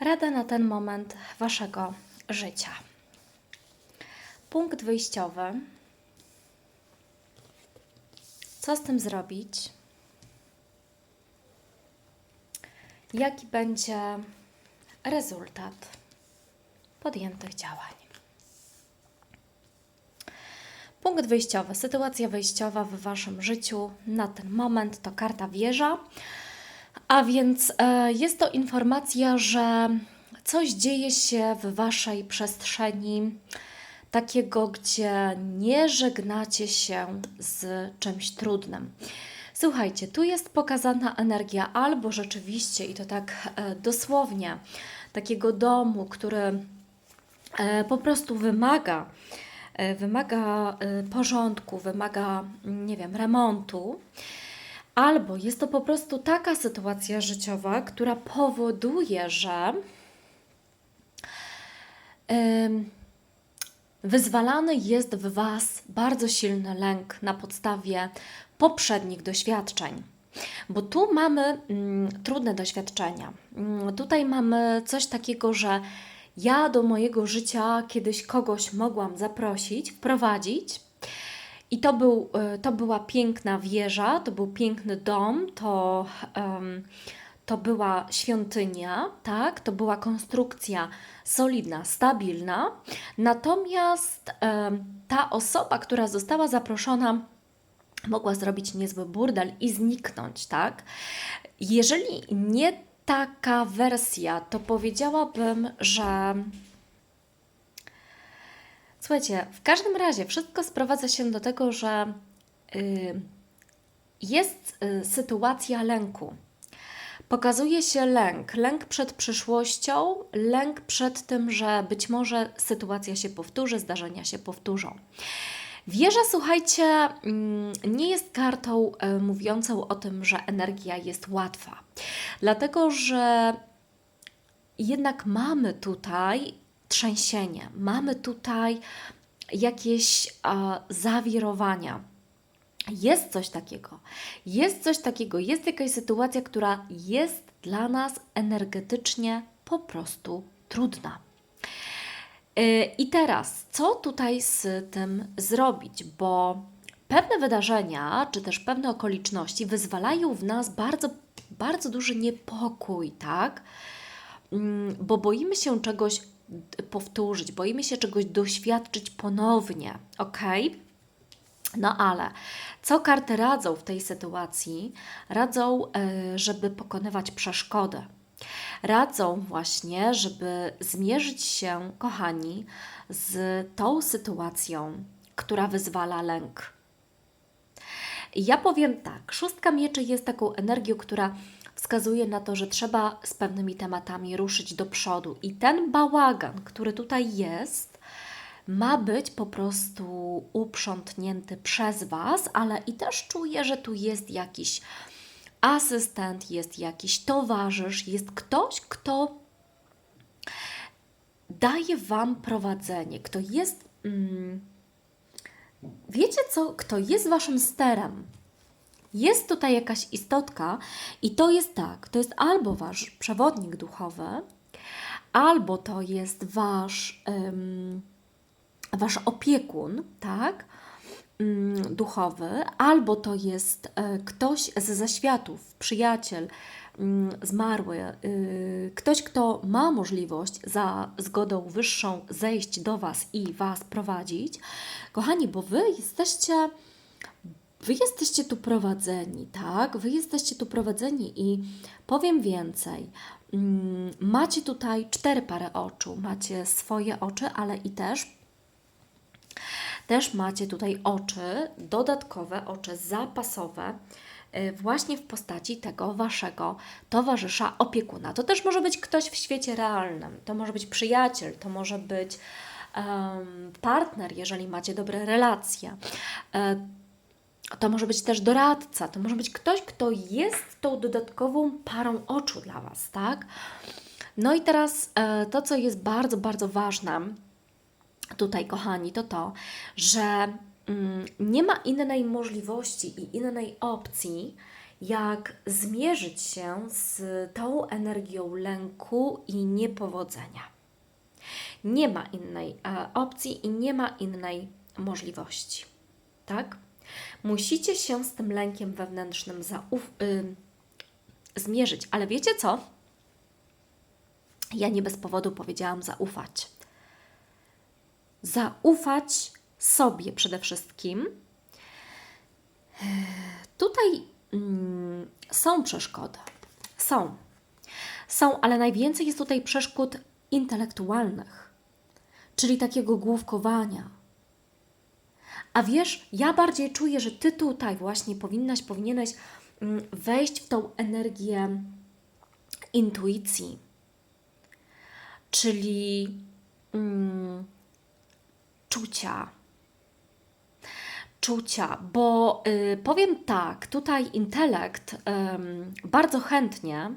Rada na ten moment Waszego życia. Punkt wyjściowy. Co z tym zrobić? Jaki będzie rezultat podjętych działań? Punkt wyjściowy, sytuacja wyjściowa w Waszym życiu na ten moment to karta wieża. A więc e, jest to informacja, że coś dzieje się w Waszej przestrzeni takiego, gdzie nie żegnacie się z czymś trudnym. Słuchajcie, tu jest pokazana energia albo rzeczywiście, i to tak e, dosłownie, takiego domu, który e, po prostu wymaga, e, wymaga e, porządku, wymaga, nie wiem, remontu. Albo jest to po prostu taka sytuacja życiowa, która powoduje, że wyzwalany jest w Was bardzo silny lęk na podstawie poprzednich doświadczeń. Bo tu mamy mm, trudne doświadczenia. Mm, tutaj mamy coś takiego, że ja do mojego życia kiedyś kogoś mogłam zaprosić, wprowadzić, i to, był, y, to była piękna wieża, to był piękny dom, to, em, to była świątynia, tak? To była konstrukcja solidna, stabilna. Natomiast em, ta osoba, która została zaproszona, mogła zrobić niezły burdel i zniknąć, tak? Jeżeli nie taka wersja, to powiedziałabym, że Słuchajcie, w każdym razie wszystko sprowadza się do tego, że y, jest y, sytuacja lęku. Pokazuje się lęk, lęk przed przyszłością, lęk przed tym, że być może sytuacja się powtórzy, zdarzenia się powtórzą. Wieża, słuchajcie, mm, nie jest kartą y, mówiącą o tym, że energia jest łatwa, dlatego że jednak mamy tutaj trzęsienie, mamy tutaj jakieś e, zawirowania. Jest coś takiego, jest coś takiego, jest jakaś sytuacja, która jest dla nas energetycznie po prostu trudna. E, I teraz, co tutaj z tym zrobić? Bo pewne wydarzenia, czy też pewne okoliczności wyzwalają w nas bardzo, bardzo duży niepokój, tak? Mm, Bo boimy się czegoś powtórzyć, boimy się czegoś doświadczyć ponownie, ok? No ale co karty radzą w tej sytuacji? Radzą, e, żeby pokonywać przeszkody. Radzą właśnie, żeby zmierzyć się, kochani, z tą sytuacją, która wyzwala lęk. Ja powiem tak, szóstka mieczy jest taką energią, która wskazuje na to, że trzeba z pewnymi tematami ruszyć do przodu. I ten bałagan, który tutaj jest, ma być po prostu uprzątnięty przez Was, ale i też czuję, że tu jest jakiś asystent, jest jakiś towarzysz, jest ktoś, kto daje Wam prowadzenie, kto jest. Mm, wiecie co? Kto jest Waszym sterem? Jest tutaj jakaś istotka, i to jest tak: to jest albo Wasz przewodnik duchowy, albo to jest Wasz. em, wasz opiekun, tak, mm, duchowy, albo to jest e, ktoś z zaświatów, przyjaciel mm, zmarły, y, ktoś, kto ma możliwość za zgodą wyższą zejść do Was i Was prowadzić. Kochani, bo Wy jesteście. Wy jesteście tu prowadzeni, tak? Wy jesteście tu prowadzeni i powiem więcej. Mm, Macie tutaj cztery pary oczu. Macie swoje oczy, ale i też też macie tutaj oczy, dodatkowe oczy zapasowe, y, właśnie w postaci tego waszego towarzysza, opiekuna. To też może być ktoś w świecie realnym, to może być przyjaciel, to może być em, partner, jeżeli macie dobre relacje. E, to może być też doradca, to może być ktoś, kto jest tą dodatkową parą oczu dla Was, tak? No i teraz e, to, co jest bardzo, bardzo ważne, tutaj, kochani, to to, że mm, nie ma innej możliwości i innej opcji, jak zmierzyć się z tą energią lęku i niepowodzenia. Nie ma innej e, opcji i nie ma innej możliwości. Tak? Musicie się z tym lękiem wewnętrznym y, zmierzyć. Ale wiecie co? Ja nie bez powodu powiedziałam zaufać. Zaufać sobie przede wszystkim. Tutaj mm, są przeszkody. Są. Są, ale najwięcej jest tutaj przeszkód intelektualnych, czyli takiego główkowania. A wiesz, ja bardziej czuję, że ty tutaj właśnie powinnaś, powinieneś mm, wejść w tą energię intuicji, czyli mm, czucia. Czucia, bo y, powiem tak, tutaj intelekt ym, bardzo chętnie,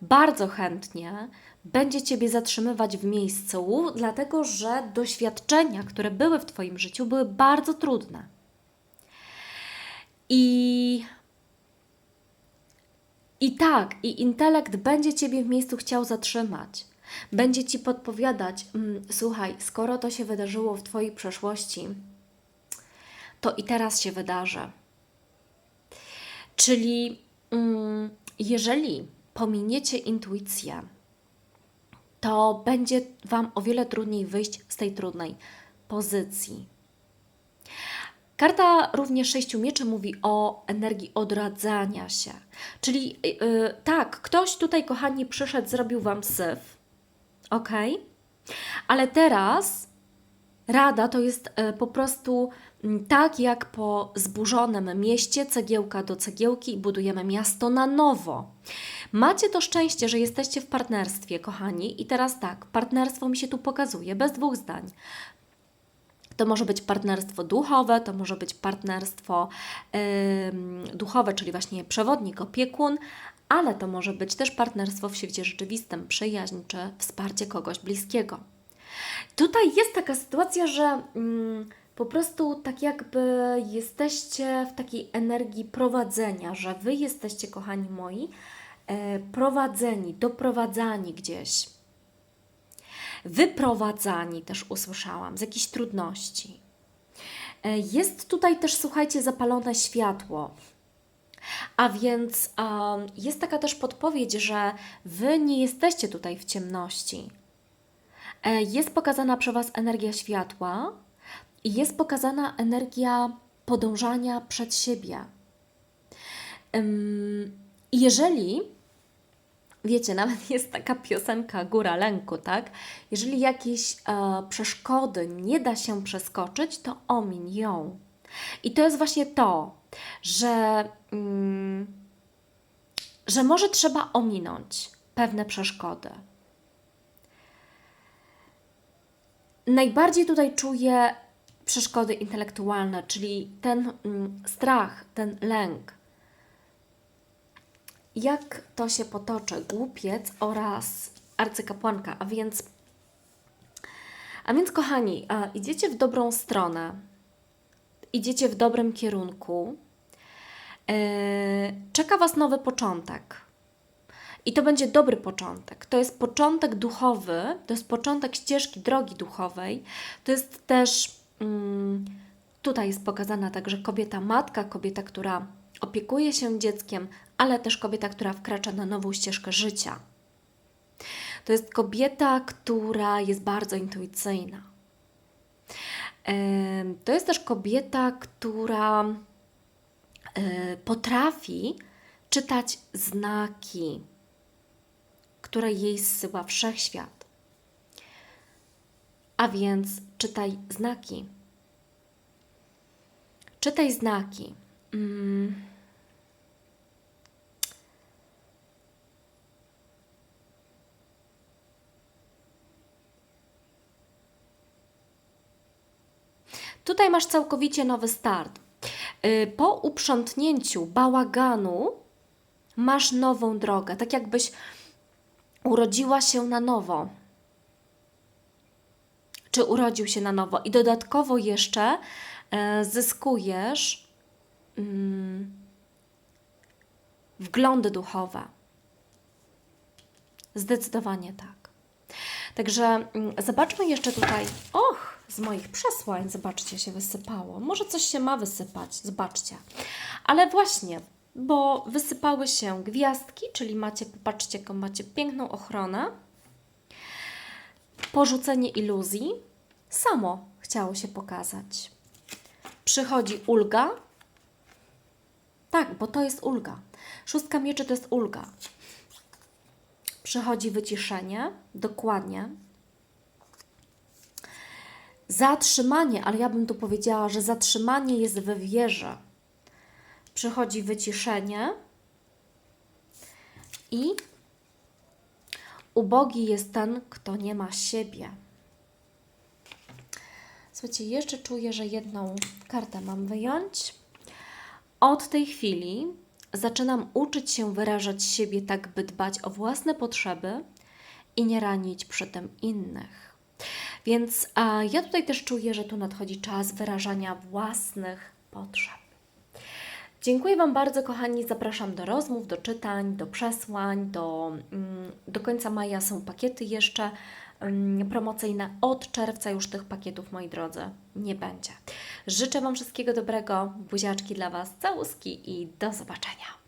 bardzo chętnie będzie Ciebie zatrzymywać w miejscu, dlatego że doświadczenia, które były w Twoim życiu, były bardzo trudne. I i tak, i intelekt będzie Ciebie w miejscu chciał zatrzymać. Będzie Ci podpowiadać, mm, słuchaj, skoro to się wydarzyło w Twojej przeszłości, to i teraz się wydarzy. Czyli mm, jeżeli pominiecie intuicję, to będzie Wam o wiele trudniej wyjść z tej trudnej pozycji. Karta również sześciu mieczy mówi o energii odradzania się. Czyli yy, tak, ktoś tutaj, kochani, przyszedł, zrobił Wam syf, ok? Ale teraz rada to jest yy, po prostu tak jak po zburzonym mieście, cegiełka do cegiełki budujemy miasto na nowo. Macie to szczęście, że jesteście w partnerstwie, kochani, i teraz tak, partnerstwo mi się tu pokazuje, bez dwóch zdań. To może być partnerstwo duchowe, to może być partnerstwo yy, duchowe, czyli właśnie przewodnik, opiekun, ale to może być też partnerstwo w świecie rzeczywistym, przyjaźń czy wsparcie kogoś bliskiego. Tutaj jest taka sytuacja, że yy, po prostu tak jakby jesteście w takiej energii prowadzenia, że Wy jesteście, kochani moi, yy, prowadzeni, doprowadzani gdzieś wyprowadzani, też usłyszałam, z jakichś trudności. E, jest tutaj też, słuchajcie, zapalone światło. A więc um, jest taka też podpowiedź, że wy nie jesteście tutaj w ciemności. E, jest pokazana przez Was energia światła i jest pokazana energia podążania przed siebie. Jeżeli wiecie, nawet jest taka piosenka Góra Lęku, tak? Jeżeli jakieś e, przeszkody nie da się przeskoczyć, to omiń ją. I to jest właśnie to, że, mm, że może trzeba ominąć pewne przeszkody. Najbardziej tutaj czuję przeszkody intelektualne, czyli ten mm, strach, ten lęk, jak to się potoczy, głupiec oraz arcykapłanka, a więc a więc kochani, idziecie w dobrą stronę, idziecie w dobrym kierunku, e, czeka Was nowy początek. I to będzie dobry początek. To jest początek duchowy, to jest początek ścieżki drogi duchowej. To jest też, tutaj jest pokazana także kobieta matka, kobieta, która opiekuje się dzieckiem, ale też kobieta, która wkracza na nową ścieżkę życia. To jest kobieta, która jest bardzo intuicyjna. To jest też kobieta, która e, potrafi czytać znaki, które jej zsyła wszechświat. A więc czytaj znaki. Czytaj znaki. Mm. Tutaj masz całkowicie nowy start. Y, po uprzątnięciu bałaganu masz nową drogę, tak jakbyś urodziła się na nowo. Czy urodził się na nowo, i dodatkowo jeszcze e, zyskujesz mm, wglądy duchowe. Zdecydowanie tak. Także mm, zobaczmy jeszcze tutaj. Och, z moich przesłań, zobaczcie, się wysypało. Może coś się ma wysypać, zobaczcie. Ale właśnie, bo wysypały się gwiazdki, czyli macie, popatrzcie, jaką macie piękną ochronę. Porzucenie iluzji. Samo chciało się pokazać. Przychodzi ulga. Tak, bo to jest ulga. Szóstka mieczy to jest ulga. Przychodzi wyciszenie, dokładnie. Zatrzymanie, ale ja bym tu powiedziała, że zatrzymanie jest we wierze. Przychodzi wyciszenie i ubogi jest ten, kto nie ma siebie. Słuchajcie, jeszcze czuję, że jedną kartę mam wyjąć. Od tej chwili zaczynam uczyć się wyrażać siebie tak, by dbać o własne potrzeby i nie ranić przy tym innych. Więc a, ja tutaj też czuję, że tu nadchodzi czas wyrażania własnych potrzeb. Dziękuję Wam bardzo, kochani. Zapraszam do rozmów, do czytań, do przesłań. Do, mm, do końca maja są pakiety jeszcze mm, promocyjne. Od czerwca już tych pakietów, moi drodzy, nie będzie. Życzę Wam wszystkiego dobrego. Buziaczki dla Was, całuski i do zobaczenia.